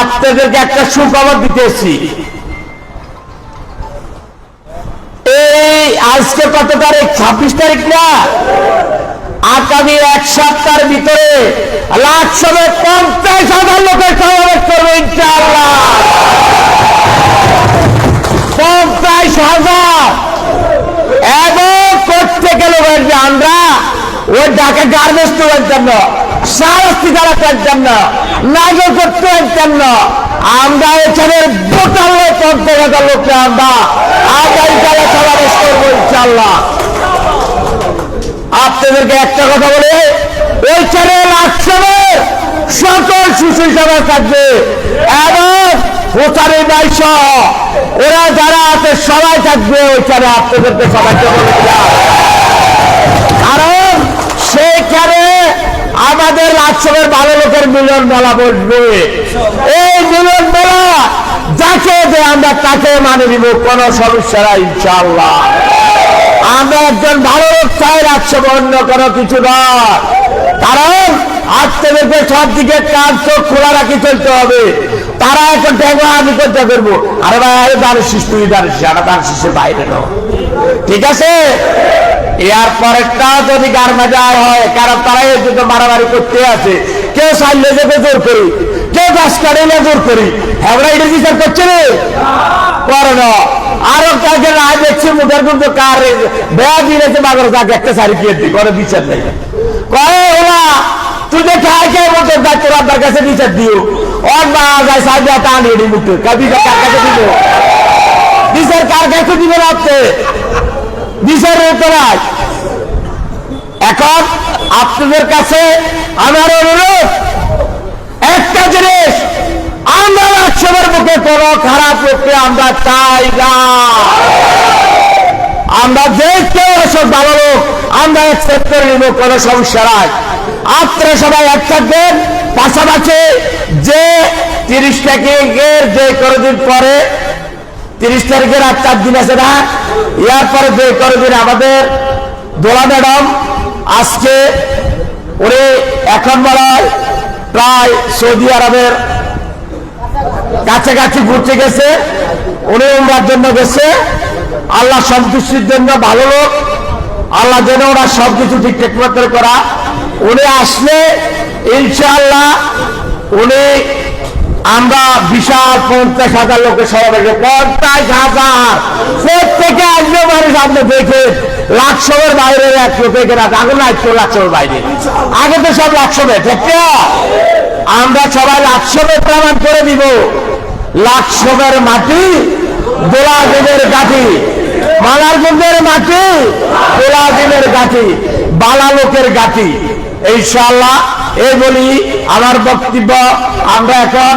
আপনাদেরকে একটা সুখবর দিতেছি। এই আজকে কত তারিখ? ছাব্বিশ তারিখ না? আগামী এক সপ্তাহের ভিতরে লাখ পঞ্চাশ হাজার লোকের সমাবেশ করব ইনশাআল্লাহ। পঞ্চাশ হাজার। এবং করতে গেলে আমরা? ওই ঢাকা গার্মেন্টস পারতাম সারস্তি দ্বারা পারতাম না নাগর করতে পারতাম না আমরা এখানে বোটাল পঞ্চাশ হাজার লোককে আমরা আগামীকালে সমাবেশ করব ইনশাল্লাহ আপনাদেরকে একটা কথা বলে ওইখানে লাকসামে সকল শিশু সভা থাকবে। এবং ওখানে বাইশ ওরা যারা আছে, সবাই থাকবে ওই ওইখানে আপনাদেরকে সবাইকে বলে দিলাম কারণ সেইখানে আমাদের লাকসামের ভালো লোকের মিলন মেলা বসবে। এই মিলন মেলা যাকে দে, আমরা তাকে মানে নিব, কোনো সমস্যা নাই ইনশাল্লাহ আমরা একজন ভালো লোক চাই রাখছে অন্য কোনো কিছু নয় কারণ আজকে সব দিকে কাজ চোখ খোলা রাখি চলতে হবে। তারা এখন ঠেঙ্গা আমি করতে করব আরে ভাই, আরে দাঁড়িয়েছিস তুই দাঁড়িয়েছিস আমরা দাঁড়িয়েছিস বাইরে নো ঠিক আছে? এর পরেরটা যদি গার বাজার হয়, কারণ তারাই যদি মারামারি করতে আছে কেউ সাইলে যেতে জোর করি? কেউ গাছ কাটাইলে জোর করি? হ্যাঁ এটা বিচার করছে রে। করে না। আরও কাকে রায় দেখছি মুখের কিন্তু কার বেয়া দিয়েছে বাগর কাকে একটা শাড়ি দিয়ে দি করে বিচার নেই। কয়ে ওলা, তুই যে খাই খাই মতো দেখ তোর আপনার কাছে বিচার দিও। ওর মা যায় সাহায্য টান এড়ি মুখে। কবি কার কাছে দিব? বিচার কার কাছে দিবে রাখতে বিচার তোরাই এখন আপনাদের কাছে আমার অনুরোধ, একটা জিনিস, আমরা রাষ্ট্রের মুখে কোনো খারাপ লোককে আমরা চাই না। আমরা যে কেউ এসব ভালো লোক, আমরা অ্যাকসেপ্ট করে নিব, কোনো সমস্যা নাই। আপনারা সবাই এক থাকবেন। পাশাপাশি যে তিরিশ তারিখের যে দিন পরে, তিরিশ তারিখের আর চার দিন আছে না, ইয়ার পরে যে দিন আমাদের দোলা ম্যাডাম আজকে উনি এখন বলা হয় প্রায় সৌদি আরবের কাছাকাছি ঘুরতে গেছে উনি উমরার জন্য গেছে। আল্লাহ সন্তুষ্টির জন্য ভালো লোক, আল্লাহ যেন ওরা সবকিছু ঠিকঠাক মতো করা। উনি আসলে ইনশাআল্লাহ উনি আমরা বিশাল পঞ্চাশ হাজার লোকের সমাবেশে পঞ্চাশ হাজার। প্রত্যেকে আসবে মানুষ আপনি দেখে লাকসবের বাইরে এক লোক এখানে আছে। আগে না একটু লাকসবের বাইরে। আগে তো সব লাকসবে, ঠিক আমরা সবাই লাকসবে প্রমাণ করে দিব। লাকসবের মাটি দোলাগিনের গাঠি মালারগঞ্জের মাটি দোলাগিনের গাঠি বালা লোকের গাঠি ইনশাআল্লাহ, এই বলি আমার বক্তব্য। আমরা এখন